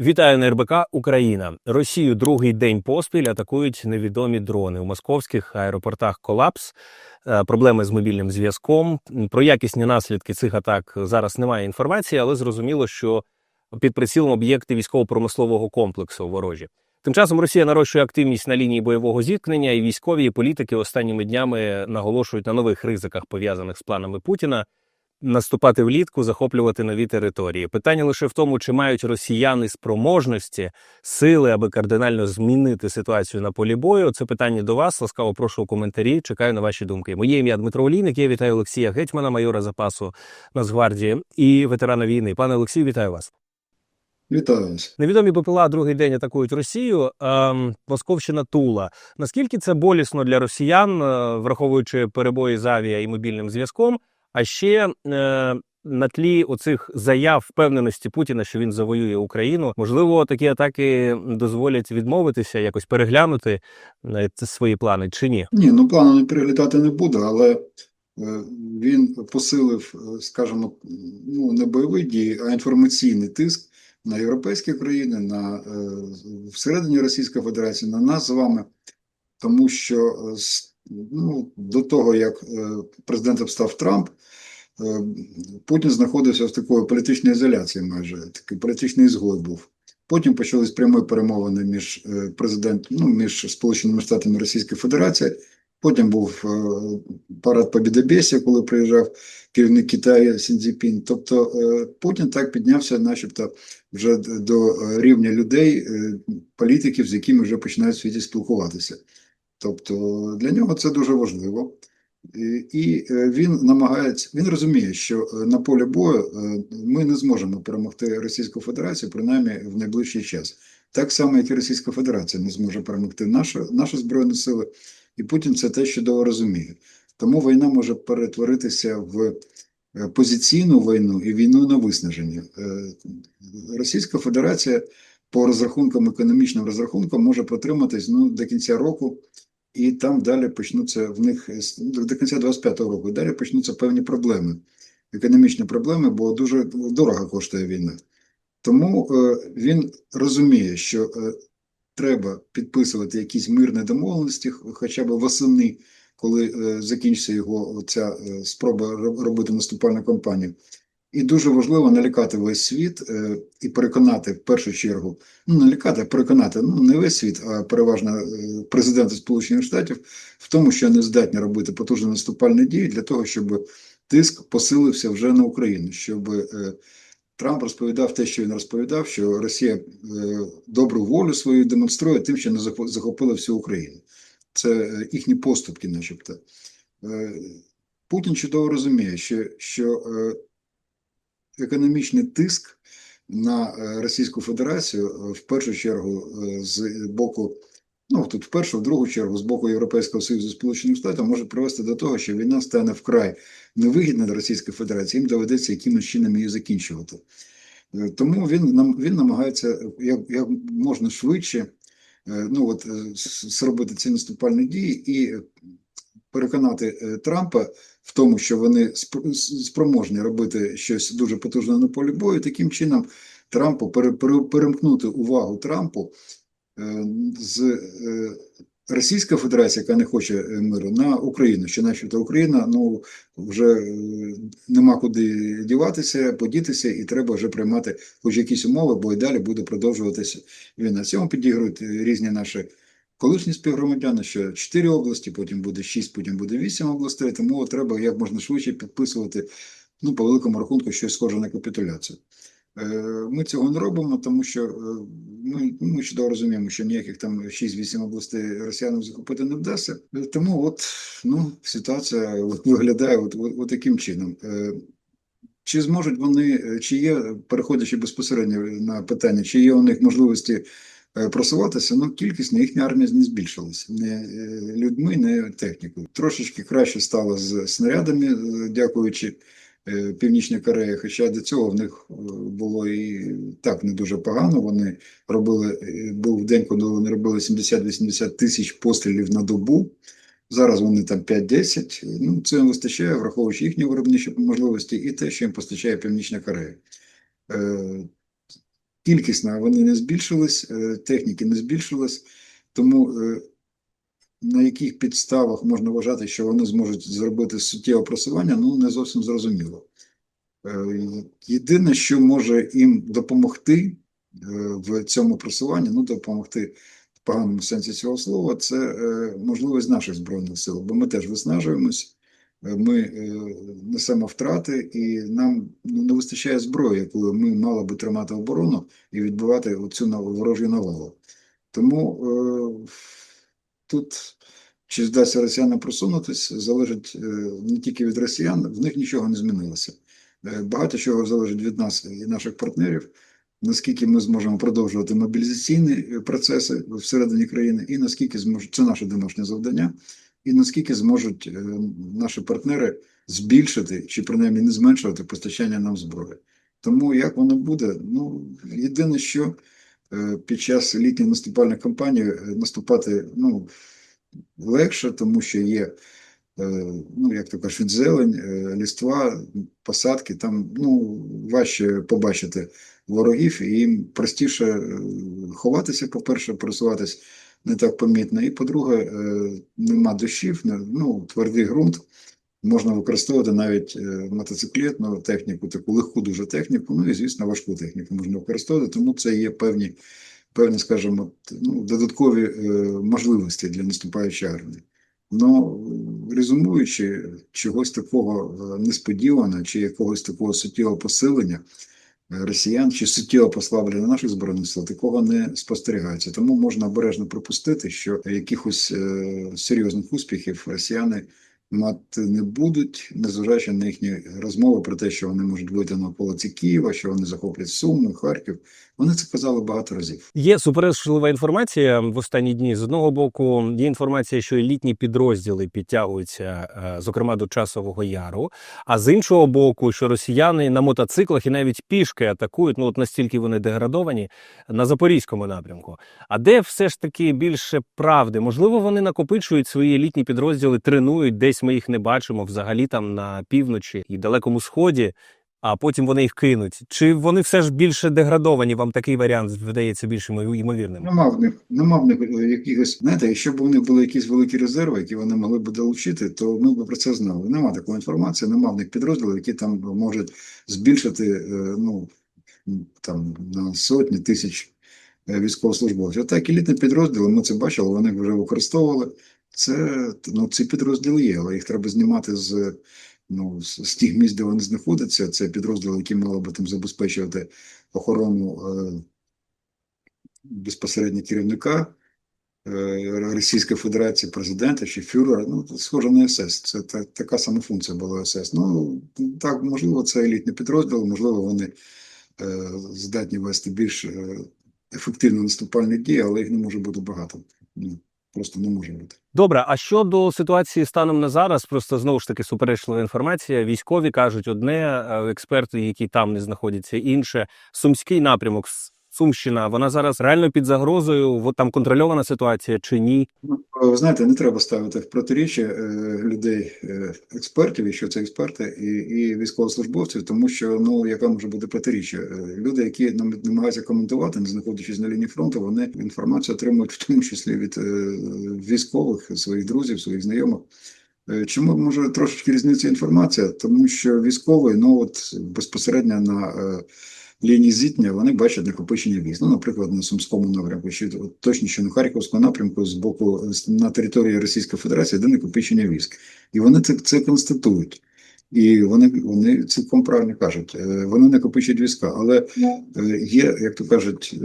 Вітаю на РБК Україна. Росію другий день поспіль атакують невідомі дрони. У московських аеропортах колапс, е, проблеми з мобільним зв'язком. Про якісні наслідки цих атак зараз немає інформації, але зрозуміло, що під прицілом об'єкти військово-промислового комплексу ворожі. Тим часом Росія нарощує активність на лінії бойового зіткнення, і військові і політики останніми днями наголошують на нових ризиках, пов'язаних з планами Путіна. Наступати влітку, захоплювати нові території. Питання лише в тому, чи мають росіяни спроможності, сили, аби кардинально змінити ситуацію на полі бою. Це питання до вас. Ласкаво прошу у коментарі. Чекаю на ваші думки. Моє ім'я Дмитро Олійник. Я вітаю Олексія Гетьмана, майора запасу Нацгвардії і ветерана війни. Пане Олексію, вітаю вас. Вітаю вас. Невідомі БПЛА другий день атакують Росію. Ем, Московщина Тула. Наскільки це болісно для росіян, е, враховуючи перебої з авіа і мобільним зв'язком? А ще е, на тлі оцих заяв впевненості Путіна, що він завоює Україну, можливо, такі атаки дозволять відмовитися, якось переглянути е, свої плани чи ні? Ні, ну плану не переглядати не буду, але е, він посилив, е, скажімо, ну не бойові дії, а інформаційний тиск на європейські країни, на всередині Російської Федерації, на нас з вами, тому що з- ну, до того, як е, президентом став Трамп, е, Путін знаходився в такої політичній ізоляції, майже такий політичний ізгой був. Потім почались прямі перемовини між е, президентом, ну, між Сполученими Штатами Російської Федерації. Потім був парад Побєдобєсія, коли приїжджав керівник Китаю Сіндзіпін. Тобто Путін так піднявся, начебто, вже до рівня людей, політиків, з якими вже починають в світі спілкуватися. Тобто для нього це дуже важливо. І- І е, він намагається, він розуміє, що е, на полі бою е, ми не зможемо перемогти Російську Федерацію, принаймні в найближчий час. Так само, як і Російська Федерація не зможе перемогти наші, наші Збройні Сили, і Путін це теж чудово розуміє. Тому війна може перетворитися в е, позиційну війну і війну на виснаження. Е, Російська Федерація по розрахункам, економічним розрахункам, може протриматись ну, до кінця року і там далі почнуться в них до кінця 25-го року. Далі почнуться певні проблеми, економічні проблеми, бо дуже дорого коштує війна. Тому е, він розуміє, що е, треба підписувати якісь мирні домовленості, хоча б восени, коли е, закінчиться його ця спроба робити наступальну кампанію. І дуже важливо налякати весь світ е, і переконати в першу чергу, ну налякати, а переконати ну не весь світ, а переважно е, президента Сполучених Штатів в тому, що не здатні робити потужні наступальні дії для того, щоб тиск посилився вже на Україну, щоб е, Трамп розповідав те, що він розповідав, що Росія добру волю свою демонструє тим, що не захо- захопила всю Україну. Це їхні поступки, начебто. Путін чудово розуміє, що, що економічний тиск на е, Російську Федерацію е, в першу чергу е, з боку, ну тут в першу, в другу чергу з боку Європейського Союзу Сполучених Штатів може привести до того, що війна стане вкрай невигідна для Російської Федерації, їм доведеться якимось чином її закінчувати. Тому він він намагається як, як можна швидше ну от зробити ці наступальні дії і переконати Трампа в тому, що вони спроможні робити щось дуже потужне на полі бою. Таким чином, Трампу пере- пере- перемкнути увагу Трампу е, з е, Російська Федерація, яка не хоче е, миру, на Україну, що начебто Україна ну вже нема куди діватися, подітися, і треба вже приймати хоч якісь умови, бо і далі буде продовжуватися війна. Цьому підігрують різні наші колишні співгромадяни, що 4 області, потім буде 6, потім буде 8 областей, тому треба як можна швидше підписувати, ну, по великому рахунку, щось схоже на капітуляцію. Е, Ми цього не робимо, тому що е, ми, ми чудово розуміємо, що ніяких там 6-8 областей росіянам захопити не вдасться. Е, Тому от ну, ситуація виглядає от, от, от таким чином. Чи зможуть вони, чи є, переходячи безпосередньо на питання, чи є у них можливості просуватися, ну кількість їхня армія не збільшилася. Не е, людьми, не технікою. Трошечки краще стало з снарядами, е, дякуючи е, Північній Кореї, хоча до цього в них е, було і так не дуже погано. Вони робили, е, був день, коли вони робили 70-80 тисяч пострілів на добу. Зараз вони там 5-10. Ну, це їм вистачає, враховуючи їхні виробничі можливості і те, що їм постачає Північна Корея. Кількісно вони не збільшились, е, техніки не збільшились, тому е, на яких підставах можна вважати, що вони зможуть зробити суттєве просування, ну не зовсім зрозуміло. Е, Єдине, що може їм допомогти в цьому просуванні, ну допомогти в поганому сенсі цього слова, це можливість наших збройних сил, бо ми теж виснажуємось, ми е, несемо втрати, і нам ну, не вистачає зброї, якою ми мали би тримати оборону і відбивати оцю ворожу навалу. Тому е, тут чи вдасться росіянам просунутись, залежить е, не тільки від росіян, в них нічого не змінилося. Е, Багато чого залежить від нас і наших партнерів, наскільки ми зможемо продовжувати мобілізаційні процеси всередині країни, і наскільки зможуть це наше домашнє завдання, і наскільки зможуть е, наші партнери збільшити чи принаймні не зменшувати постачання нам зброї. Тому як воно буде? Ну єдине, що е, під час літньої наступальної кампанії е, наступати ну легше, тому що є. Ну, як то кажуть, зелень, ліства, посадки, там ну, важче побачити ворогів, і їм простіше ховатися, по-перше, пересуватись не так помітно. І по-друге, е, нема дощів, ну, твердий ґрунт. Можна використовувати навіть е, мотоциклетну техніку, таку легку дуже техніку, ну і, звісно, важку техніку можна використовувати, тому це є певні, певні скажімо, ну, додаткові е, можливості для наступаючої армії. Ну, резюмуючи, чогось такого несподіваного чи якогось такого суттєвого посилення росіян чи суттєво послаблення наших збройних сил, такого не спостерігається. Тому можна обережно припустити, що якихось е, серйозних успіхів росіяни мати не будуть, незважаючи на їхні розмови про те, що вони можуть вийти на околиці Києва, що вони захоплять Суми, Харків. Вони це казали багато разів. Є суперечлива інформація в останні дні. З одного боку, є інформація, що елітні підрозділи підтягуються, е, зокрема до часового яру. А з іншого боку, що росіяни на мотоциклах і навіть пішки атакують. Ну от настільки вони деградовані на запорізькому напрямку. А де все ж таки більше правди? Можливо, вони накопичують свої елітні підрозділи, тренують десь. Ми їх не бачимо взагалі там на півночі і далекому сході. А потім вони їх кинуть. Чи вони все ж більше деградовані? Вам такий варіант видається більш ймовірним? Нема в них, нема в них е, якихось, знаєте, якщо б у них були якісь великі резерви, які вони могли б долучити, то ми б про це знали. Нема такої інформації, нема в них підрозділів, які там можуть збільшити е, ну, там, на сотні тисяч е, військовослужбовців. Так, елітні підрозділи, ми це бачили, вони вже використовували. Це, ну, ці підрозділи є, але їх треба знімати з, ну, з, тих місць, де вони знаходяться. Це підрозділи, які мали би там забезпечувати охорону е, безпосередньо керівника е, Російської Федерації, президента чи фюрера. Ну, це схоже на СС. Це та, така сама функція була СС. Ну, так, можливо, це елітний підрозділ, можливо, вони е, здатні вести більш е, ефективно наступальні дії, але їх не може бути багато. Просто не може бути. Добре, а щодо ситуації станом на зараз, просто знову ж таки суперечлива інформація. Військові кажуть одне, експерти, які там не знаходяться, інше. Сумський напрямок, Сумщина, вона зараз реально під загрозою. Там контрольована ситуація чи ні? Ну, ви знаєте, не треба ставити в протиріччя е, людей, е, експертів, якщо це експерти, і, і військовослужбовців, тому що ну яка може бути протиріччя? Е, Люди, які нам намагаються коментувати, не знаходячись на лінії фронту, вони інформацію отримують в тому числі від е, військових, своїх друзів, своїх знайомих. Е, Чому може трошечки різниця інформація? Тому що військовий, ну от безпосередньо на е, лінії зіткнення вони бачать накопичення військ. Ну, наприклад, на Сумському напрямку, чи точно що на Харківському напрямку з боку на території Російської Федерації, де накопичення військ. І вони це, це констатують. І вони, вони цілком правильно кажуть, Е, вони накопичують війська, але е, є, як то кажуть,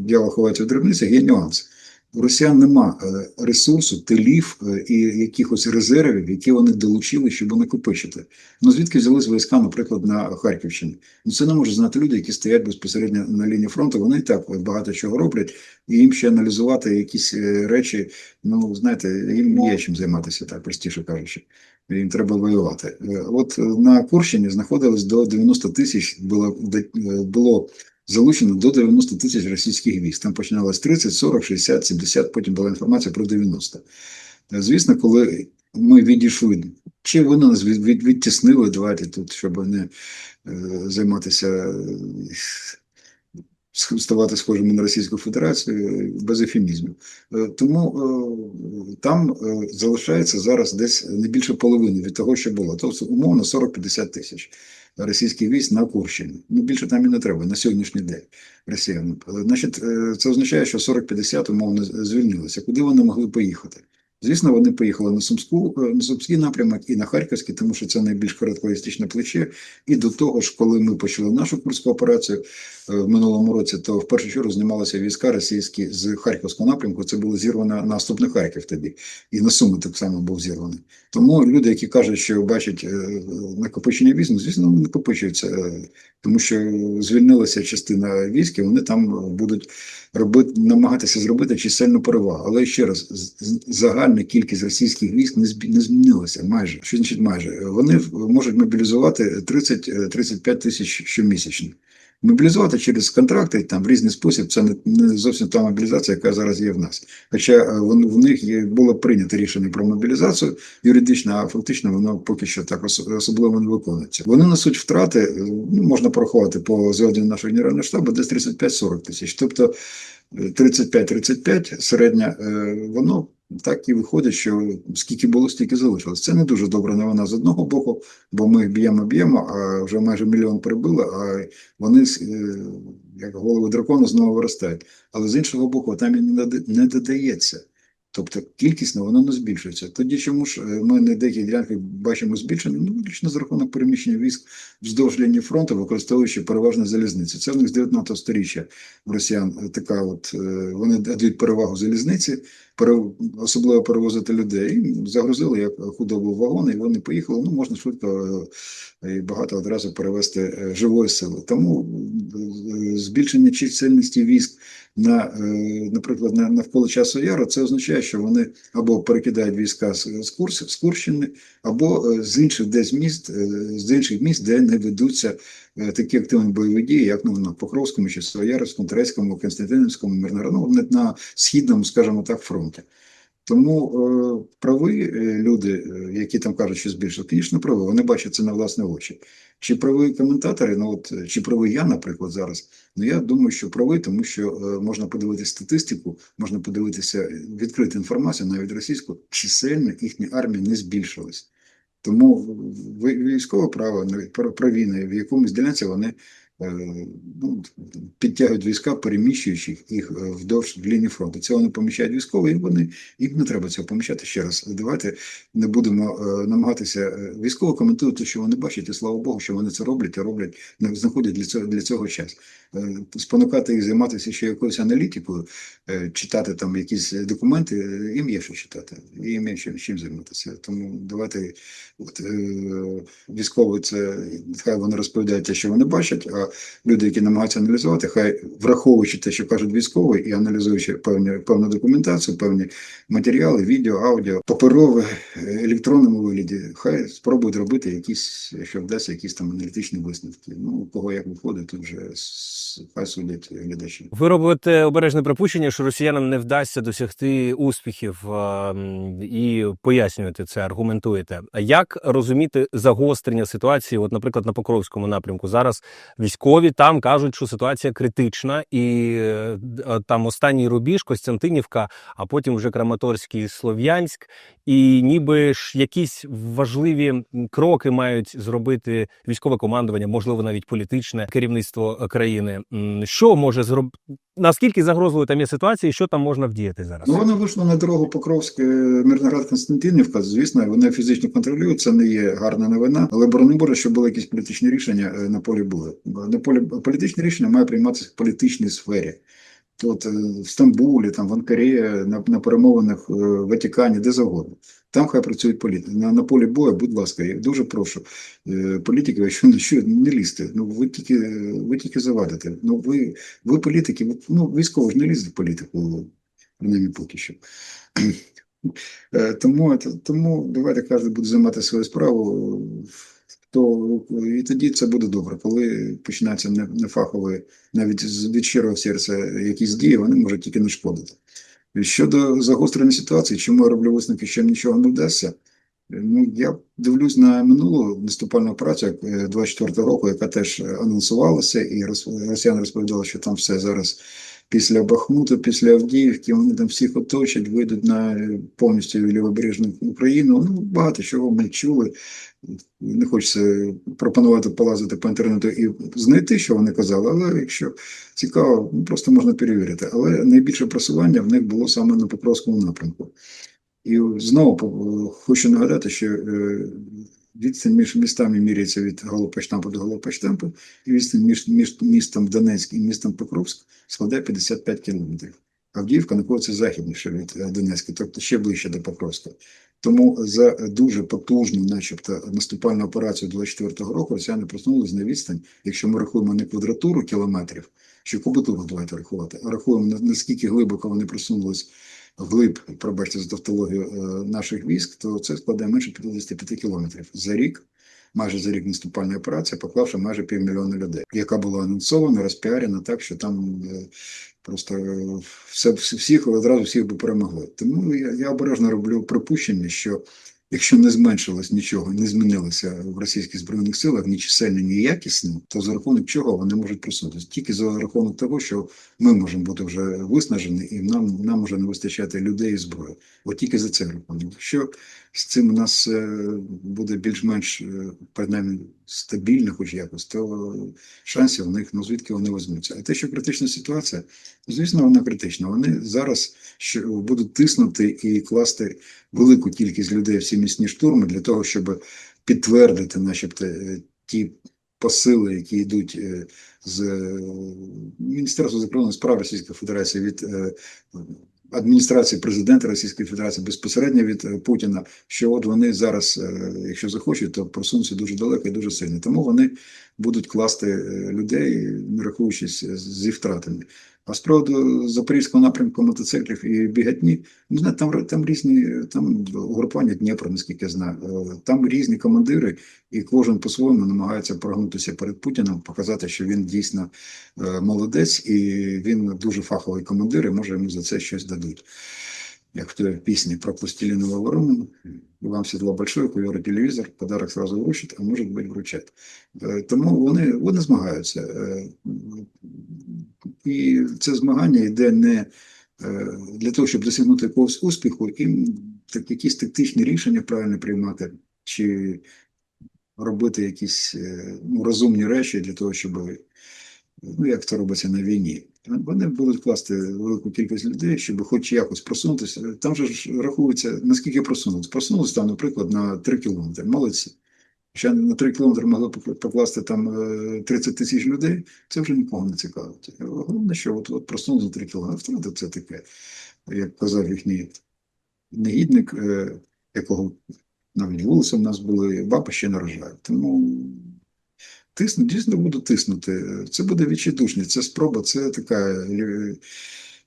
діло ховається в дрібницях, є нюанс. У росіян нема е, ресурсу, тилів е, і якихось резервів, які вони долучили, щоб накопичити. Ну звідки взялись війська, наприклад, на Харківщині? Ну це не можуть знати люди, які стоять безпосередньо на лінії фронту. Вони і так багато чого роблять, і їм ще аналізувати якісь е, речі. Ну знаєте, їм є чим займатися, так простіше кажучи. Їм треба воювати. От на Курщині знаходилось до 90 тисяч було було залучено до 90 тисяч російських військ. Там починалось 30, 40, 60, 70, потім була інформація про 90. Е, Звісно, коли ми відійшли, чи вони нас від, від, відтіснили, давайте тут, щоб не е, займатися е, ставати схожими на Російську Федерацію без ефемізмів. Е, Тому там залишається зараз десь не більше половини від того, що було. Тобто, умовно 40-50 тисяч російських військ на Курщині. Ну більше там і не треба на сьогоднішній день росіян. Е, Значить, е, це означає, що 40-50 умовно звільнилися. Куди вони могли поїхати? Звісно, вони поїхали на Сумську, е, на Сумський напрямок і на Харківський, тому що це найбільш коротколістичне плече. І до того ж, коли ми почали нашу курську операцію е, в минулому році, то в першу чергу знімалися війська російські з Харківського напрямку. Це було зірвано наступ на Харків тоді, і на Суми так само був зірваний. Тому люди, які кажуть, що бачать е, накопичення військ, ну, звісно, вони накопичуються, тому що звільнилася частина військ, і вони там будуть робити, намагатися зробити чисельну перевагу. Але ще раз, з- загальна кількість російських військ не, не змінилася майже. Що значить майже? Вони можуть мобілізувати 30-35 тисяч щомісячно. Мобілізувати через контракти там в різний спосіб це не, зовсім та мобілізація, яка зараз є в нас. Хоча е, в них є, було прийнято рішення про мобілізацію юридично, а фактично воно поки що так особливо не виконується. Вони несуть втрати, е, ну, можна порахувати по зведенню нашого генерального штабу, десь 35-40 тисяч. Тобто е, 35-35 середня, е, воно так і виходить, що скільки було, стільки залишилось. Це не дуже добра новина з одного боку, бо ми б'ємо, б'ємо, а вже майже мільйон прибили, а вони е, як голови дракону знову виростають. Але з іншого боку, там і не додається. Тобто кількісно воно не збільшується. Тоді чому ж е, ми на деяких ділянках бачимо збільшення? Ну, виключно за рахунок переміщення військ вздовж лінії фронту, використовуючи переважно залізниці. Це в них з 19 століття росіян е, така от вони дають перевагу залізниці, особливо перевозити людей. Загрузили як худобу вагони, і вони поїхали. Ну можна швидко е, і багато одразу перевести е, живої сили. Тому е, збільшення чисельності військ на, наприклад, на навколо часу яру, це означає, що вони або перекидають війська з, Курс, з Курщини, або з інших десь міст, з інших міст, де не ведуться такі активні бойові дії, як ну, на Покровському, чи Своярському, Турецькому, Константинівському, Мирнограду, ну, на східному, скажімо так, фронті. Тому е, прави е, люди, е, які там кажуть, що збільшили, звісно, прави, вони бачать це на власні очі. Чи прави коментатори, ну от е, чи правий я, наприклад, зараз. Ну я думаю, що правий, тому що е, можна подивитися статистику, можна подивитися е, відкриту інформацію, навіть російську, чисельно їхня армія не збільшилась. Тому військове право, навіть про, війни, в якомусь ділянці вони ну, підтягують війська, переміщуючи їх е, вдовж лінії фронту. Це вони поміщають військові, і вони їм не треба цього поміщати ще раз. Давайте не будемо е, намагатися е, військово коментують те, що вони бачать, і слава Богу, що вони це роблять і роблять, знаходять для цього для цього час. Е, Спонукати їх займатися ще якоюсь аналітикою, е, читати там якісь документи, е, їм є що читати, їм є чим, займатися. Тому давайте от, е, військові це хай вони розповідають те, що вони бачать, а люди, які намагаються аналізувати, хай враховуючи те, що кажуть військові, і аналізуючи певні, певну документацію, певні матеріали, відео, аудіо, паперове, електронному вигляді, хай спробують робити якісь, якщо вдасться, якісь там аналітичні висновки. Ну, кого як виходить, тут вже хай судять глядачі. Ви робите обережне припущення, що росіянам не вдасться досягти успіхів і пояснюєте це, аргументуєте. А як розуміти загострення ситуації? От, наприклад, на Покровському напрямку зараз військові там кажуть, що ситуація критична, і е, е, там останній рубіж Костянтинівка, а потім вже Краматорський, Слов'янськ, і ніби ж якісь важливі кроки мають зробити військове командування, можливо, навіть політичне керівництво е, країни. Що може зробити? Наскільки загрозливою там є ситуація, і що там можна вдіяти зараз? Ну, вони вийшли на дорогу Покровське, Мирноград Константинівка. Звісно, вони фізично контролюють. Це не є гарна новина. Але борони Боже, щоб були якісь політичні рішення е, на полі бою. На полі політичні рішення має прийматися в політичній сфері. От е, в Стамбулі, там в Анкарі, на, на перемовинах е, в Ватикані, де завгодно. Там хай працюють політики. На, на полі бою, будь ласка, я дуже прошу е, політиків, якщо що не лізьте. Ну ви тільки ви тільки завадите. Ну ви, ви політики, ну військово ж не лізуть в політику, принаймні поки що. Тому, тому давайте кожен буде займати свою справу. То і тоді це буде добре, коли починаються не- нефахові, навіть від щирого серця якісь дії, вони можуть тільки нашкодити. Щодо загострення ситуації, чому я роблю висновки, що нічого не вдасться, Ну, я дивлюсь на минулу наступальну операцію е, 24 року, яка теж е, анонсувалася, і росіяни розповідали, що там все зараз після Бахмута, після Авдіївки, вони там всіх оточать, вийдуть на е, повністю лівобережну Україну. Ну, багато чого ми чули. Не хочеться пропонувати полазити по інтернету і знайти, що вони казали, але якщо цікаво, ну, просто можна перевірити. Але найбільше просування в них було саме на Покровському напрямку. І знову по- хочу нагадати, що е, відстань між містами міряється від Голопочтампу до Голопочтампу, і відстань між, між містом Донецьк і містом Покровськ складає 55 кілометрів. Авдіївка знаходиться західніше від е, Донецька, тобто ще ближче до Покровська. Тому за дуже потужну, начебто, наступальну операцію 24-го року росіяни просунулись на відстань, якщо ми рахуємо не квадратуру кілометрів, чи кубатуру давайте рахувати, а рахуємо наскільки глибоко вони просунулись вглиб, пробачте за тавтологію, е, наших військ, то це складає менше 55 кілометрів за рік. Майже за рік наступальної операції, поклавши майже півмільйона людей, яка була анонсована, розпіарена так, що там е, просто е, все, всіх одразу всіх би перемогли. Тому я, я обережно роблю припущення, що якщо не зменшилось нічого, не змінилося в російських збройних силах ні чисельно, ні якісно, то за рахунок чого вони можуть просунутися? Тільки за рахунок того, що ми можемо бути вже виснажені, і нам, нам може не вистачати людей і зброї. От тільки за це рахунок. Якщо з цим у нас е, буде більш-менш е, принаймні стабільно, хоч якось, то шансів у них ну звідки вони візьмуться. А те, що критична ситуація, звісно, вона критична. Вони зараз будуть тиснути і класти велику кількість людей в ці міцні штурми для того, щоб підтвердити, начебто, е, ті посили, які йдуть з Міністерства закордонних справ Російської Федерації від адміністрації президента Російської Федерації безпосередньо від е, Путіна, що от вони зараз, е, якщо захочуть, то просунуться дуже далеко і дуже сильно. Тому вони будуть класти е, людей, не рахуючись зі втратами. А з приводу запорізького напрямку мотоциклів і бігатні, ну знає, там там різні там угрупування Дніпро, наскільки я знаю. Е, Там різні командири, і кожен по-своєму намагається прогнутися перед Путіним, показати, що він дійсно е, молодець і він дуже фаховий командир, і може йому за це щось дадуть. Як в той пісні про пластилиновую ворону, вам сідло большое, і телевізор, подарок сразу вручать, а може бути вручать. Е, Тому вони, вони змагаються. І це змагання йде не е, для того, щоб досягнути якогось успіху, їм так, якісь тактичні рішення правильно приймати, чи робити якісь е, ну, розумні речі для того, щоб ну як це робиться на війні. Вони будуть класти велику кількість людей, щоб хоч якось просунутися. Там же ж рахується, наскільки просунутися. Просунулися там, наприклад, на 3 кілометри. Молодці. Ще на 3 кілометри могли покласти там е, 30 тисяч людей, це вже нікого не цікавить. Головне, що от, от просунули за 3 кілометри. Втрата це таке, як казав їхній негідник, е, якого навіть вулиці в нас були, баба ще не. Тому тисну, дійсно буду тиснути. Це буде відчайдушні. Це спроба, це така е,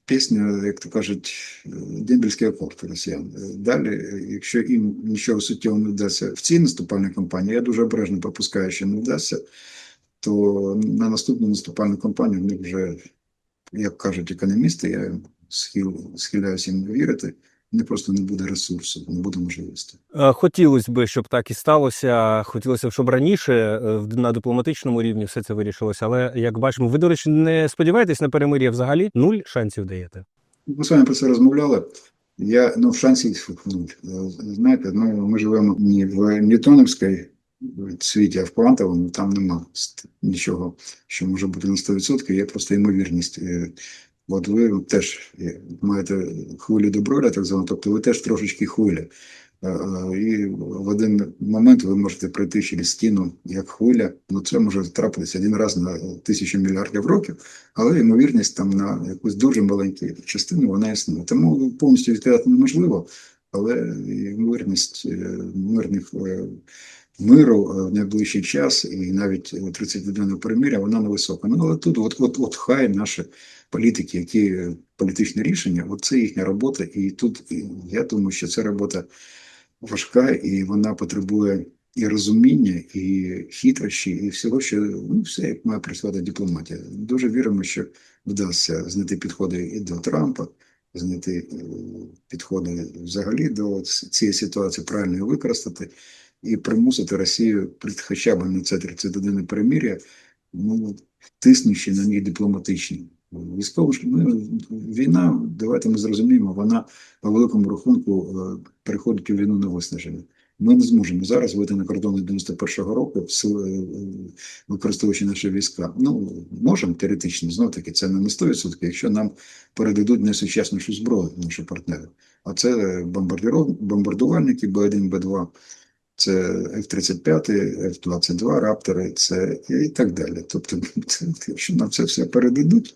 пісня, як то кажуть, е, дембельський акорд росіян. Е, Далі, якщо їм нічого суттєвого не вдасться в цій наступальній кампанії, я дуже обережно пропускаю, що не вдасться, то на наступну наступальну кампанію в них вже, як кажуть економісти, я схил, схиляюся їм вірити, не просто не буде ресурсу, не буде можливості. Е, Хотілося б, щоб так і сталося. Хотілося б, щоб раніше е, на дипломатичному рівні все це вирішилося. Але як бачимо, ви, до речі, не сподіваєтесь на перемир'я взагалі? Нуль шансів даєте. Ми з вами про це розмовляли. Я ну, шансів нуль. Е, Знаєте, ну, ми живемо не в Ньютоновській світі, а в квантовому, там нема нічого, що може бути на 100%, є просто ймовірність. От ви теж е, маєте хвилю доброля, так звану, тобто ви теж трошечки хвиля. Е, е, І в один момент ви можете пройти через стіну як хвиля. Ну це може трапитися один раз на тисячу мільярдів років, але ймовірність там на якусь дуже маленьку частину вона існує. Тому повністю відкидати неможливо, але ймовірність мирних миру е, в найближчий час і навіть 30-денного перемиря вона невисока. Ну але тут, от, от, от хай наші політики, які е, політичні рішення, от це їхня робота, і тут я думаю, що це робота важка, і вона потребує і розуміння, і хитрощі, і всього, що ну все як має працювати дипломатія. Дуже віримо, що вдасться знайти підходи і до Трампа, знайти е, підходи взагалі до цієї ситуації, правильно використати і примусити Росію хоча б на це 31 перемир'я, ну, тиснучи на них дипломатично. Військово ж ну, війна, давайте ми зрозуміємо, вона по великому рахунку е, переходить у війну на виснаження. Ми не зможемо зараз вийти на кордони 91-го року, е, використовуючи наші війська. Ну, можемо теоретично, знов таки, це не на 100%, якщо нам передадуть найсучаснішу зброю наші партнери. А це бомбардувальники Б1, Б2, це F-35, F-22, Раптори, це і так далі. Тобто, якщо нам це все передадуть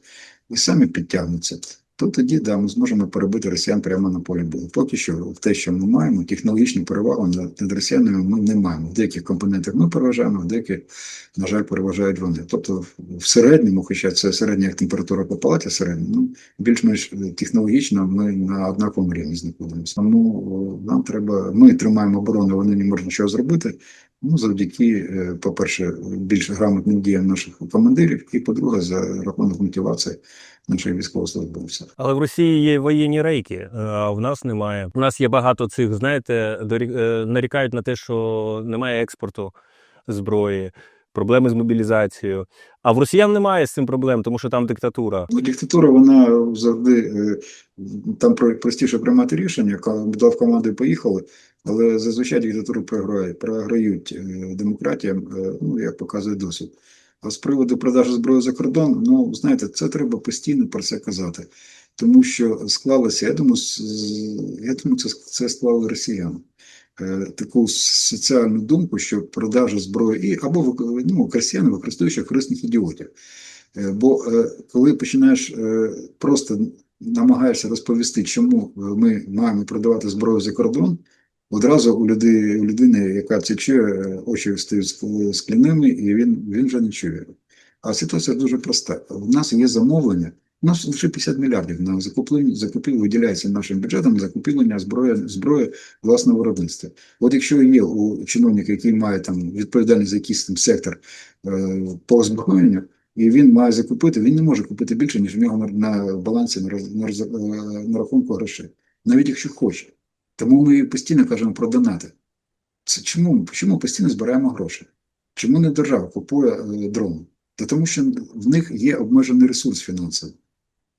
і самі підтягнуться, то тоді да, ми зможемо перебити росіян прямо на полі бою. Поки що те, що ми маємо, технологічну перевагу над росіянами ми не маємо. В деяких компонентах ми переважаємо, в деяких, на жаль, переважають вони. Тобто, в- середньому, хоча це середня як температура по палаті середня, ну більш-менш технологічно ми на однаковому рівні знаходимося. Тому нам треба, ми тримаємо оборону, вони не можуть нічого зробити. Ну, завдяки, е, по-перше, більш грамотним діям наших командирів, і по-друге, за рахунок мотивації наших військовослужбовців. Але в Росії є воєнні рейки, е, а в нас немає. У нас є багато цих, знаєте, е, нарікають на те, що немає експорту зброї, проблеми з мобілізацією. А в росіян немає з цим проблем, тому що там диктатура. Ну, диктатура, вона завжди е, там про- простіше приймати рішення, дав команди поїхали, але зазвичай диктатуру програють, програють е, демократіям, е, ну, як показує досвід. А з приводу продажу зброї за кордон, ну, знаєте, це треба постійно про це казати. Тому що склалося, я думаю, я думаю, це, це склали росіяни. Е, Таку соціальну думку, що продажа зброї і або ну, росіяни використовуючи корисних ідіотів. Е, Бо е, коли починаєш просто намагаєшся розповісти, чому ми маємо продавати зброю за кордон, одразу у людини, у людини яка це чує, очі стають ск- скляними, і він, він вже не чує. А ситуація дуже проста. У нас є замовлення. У нас лише 50 мільярдів на закуплення, закупівлю виділяється нашим бюджетом закупівлення зброї, зброї власного виробництва. От якщо є у чиновника, який має там відповідальність за якийсь там сектор е, по озброєнню, і він має закупити, він не може купити більше, ніж в нього на, балансі на, на, е, на рахунку грошей, навіть якщо хоче. Тому ми постійно кажемо про донати. Це чому, чому постійно збираємо гроші? Чому не держава купує е, дрони? Та тому що в них є обмежений ресурс фінансовий.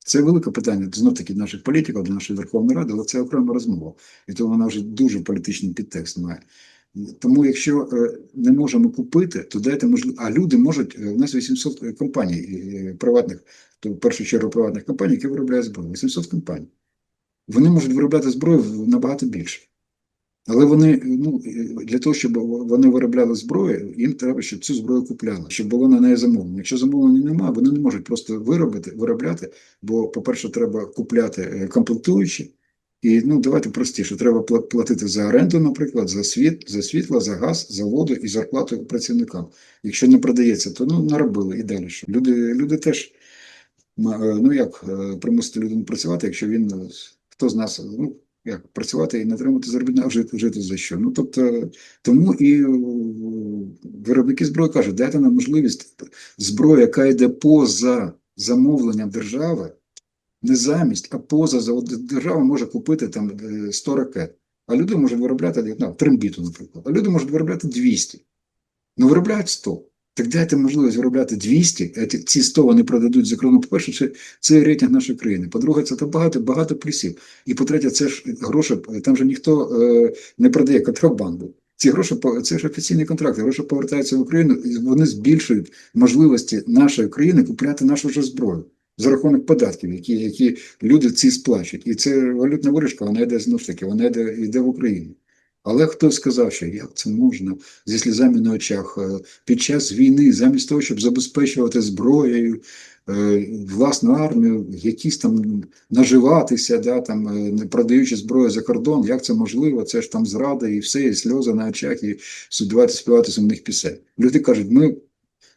Це велике питання знов таки наших політиків, до нашої Верховної Ради, але це окрема розмова. І тому вона вже дуже політичний підтекст має. Тому, якщо е, не можемо купити, то дайте можливість. А люди можуть. е, У нас 800 компаній е, приватних, то в першу чергу приватних компаній, які виробляють зброю. 800 компаній. Вони можуть виробляти зброю набагато більше. Але вони ну е, для того, щоб вони виробляли зброю, їм треба, щоб цю зброю купляли, щоб було на неї замовлення. Якщо замовлення немає, вони не можуть просто виробити, виробляти. Бо, по-перше, треба купляти е, комплектуючі. І ну давайте простіше. Треба пла- платити за оренду, наприклад, за світ, за світло, за газ, за воду і зарплату працівникам. Якщо не продається, то ну наробили і далі. Що люди, люди теж е, ну як примусити людину працювати, якщо він хто з нас ну як працювати і не отримати заробітну, а жити, жити за що? Ну тобто тому і е, виробники зброї кажуть, дайте нам можливість зброї, яка йде поза замовленням держави, не замість, а поза за- держава може купити там е, 100 ракет, а люди можуть виробляти ну, трембіту, наприклад, а люди можуть виробляти 200. Ну виробляють 100. Так дайте можливість виробляти 200, а ті- ці 100 вони продадуть кордон. По-перше, це, це рейтинг нашої країни. По-друге, це там багато, багато плюсів. І по-третє, це ж гроші, там же ніхто е, не продає контрабанду. Ці гроші це ж офіційні контракти. Гроші повертаються в Україну, і вони збільшують можливості нашої країни купляти нашу ж зброю за рахунок податків, які, які люди ці сплачують. І це валютна виручка, вона йде знову ж таки, вона йде, йде в Україну. Але хтось сказав, що як це можна зі сльозами на очах е, під час війни, замість того, щоб забезпечувати зброєю е, власну армію, якісь там наживатися, да, там, е, продаючи зброю за кордон, як це можливо? Це ж там зрада і все, і сльози на очах, і співати сумних пісень. Люди кажуть, ми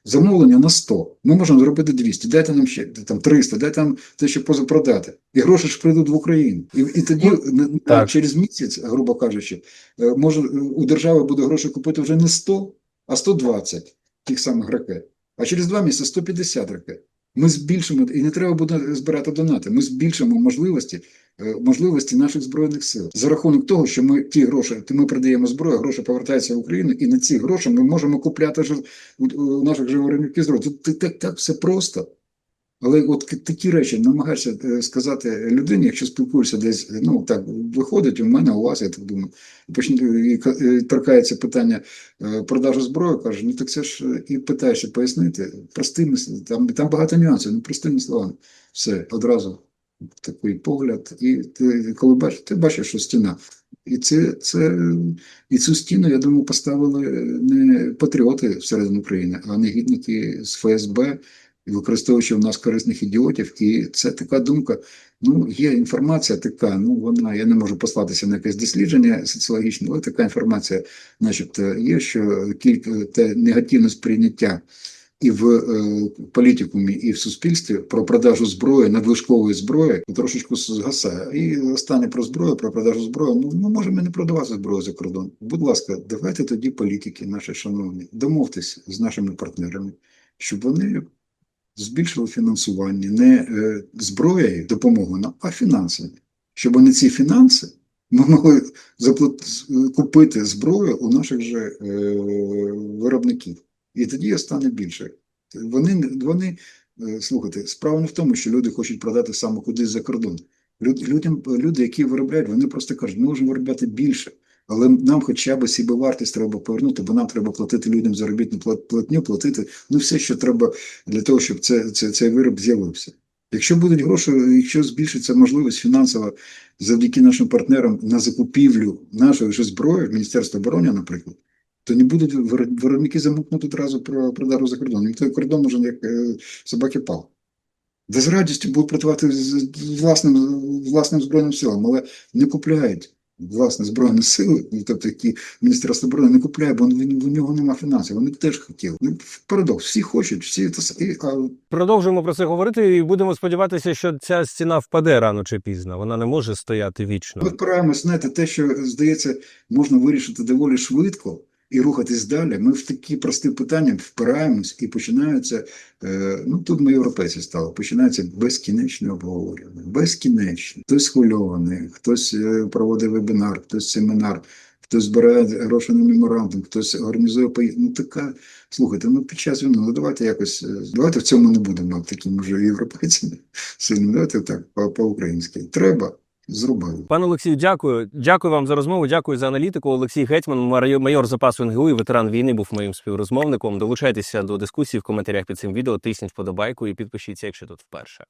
замовлення на 100, ми можемо зробити 200, дайте нам ще там 300, дайте нам те, що поза продати. І гроші ж прийдуть в Україну. І, і тоді на- так. через місяць, грубо кажучи, е, може е, у держави буде гроші купити вже не 100, а 120 тих самих ракет. А через два місяці 150 ракет. Ми збільшимо, і не треба буде збирати донати. Ми збільшимо можливості можливості наших збройних сил за рахунок того, що ми ті гроші, то ми продаємо зброю, гроші повертаються в Україну, і на ці гроші ми можемо купляти ж у, наших же виробників зброї. Тут так, так, все просто. Але от такі речі намагаєшся е, сказати людині, якщо спілкуєшся десь, ну так виходить у мене, у вас, я так думаю, і торкається питання е, продажу зброї, каже, ну так це ж е, і питаєшся пояснити простими там, там багато нюансів, ну простими словами. Все одразу такий погляд, і ти коли бачиш, ти бачиш, що стіна. І це, це і цю стіну, я думаю, поставили не патріоти всередині України, а негідники з ФСБ, використовуючи в нас корисних ідіотів. І це така думка. Ну, є інформація така, ну вона, я не можу послатися на якесь дослідження соціологічне, але така інформація, начебто, є, що кілька те негативне сприйняття і в е, політикумі, і в суспільстві про продажу зброї, надлишкової зброї трошечку згасає. І останнє про зброю, про продажу зброї. Ну, ми можемо не продавати зброю за кордон. Будь ласка, давайте тоді політики, наші шановні, домовтеся з нашими партнерами, щоб вони збільшили фінансування не е, зброєю, допомогою, нам, а фінансами. Щоб вони ці фінанси ми могли купити зброю у наших же е, виробників. І тоді стане більше. Вони, вони е, слухайте, справа не в тому, що люди хочуть продати саме кудись за кордон. Людям, люди, які виробляють, вони просто кажуть, ми можемо виробляти більше, але нам хоча б вартість треба повернути, бо нам треба платити людям заробітну платню, платити ну все, що треба для того, щоб це, це, цей вироб з'явився. Якщо будуть гроші, якщо збільшиться можливість фінансова завдяки нашим партнерам на закупівлю нашої зброї, Міністерства оборони, наприклад, то не будуть виро- виробники замовкнути одразу про продажу за кордон. Їм той кордон уже як е, собаки пал. Де з радістю будуть працювати з власним, власним збройним силам, але не купляють власне збройні сили, ну, тобто які Міністерство оборони не купляє, бо він, у нього немає фінансів. Вони теж хотіли. Ну, парадокс, всі хочуть, всі і, а Продовжуємо про це говорити і будемо сподіватися, що ця стіна впаде рано чи пізно. Вона не може стояти Ми вічно. впираємось, знаєте, те, що здається, можна вирішити доволі швидко і рухатись далі. Ми в такі прості питання впираємось і починаються. Е, ну тут ми європейці стали. Починається безкінечне обговорення. Безкінечне. Хтось схвильований, хтось е, проводить вебінар, хтось семінар. Хтось збирає гроші на меморандум, хтось організує пої... Ну така, слухайте, ну під час війни, ну давайте якось, е, давайте в цьому не будемо такими вже європейцями сильними, давайте так по-українськи. Треба, зробили. Пане Олексію, дякую. Дякую вам за розмову. Дякую за аналітику. Олексій Гетьман, майор запасу НГУ і ветеран війни, був моїм співрозмовником. Долучайтеся до дискусії в коментарях під цим відео. Тисніть вподобайку і підпишіться, якщо тут вперше.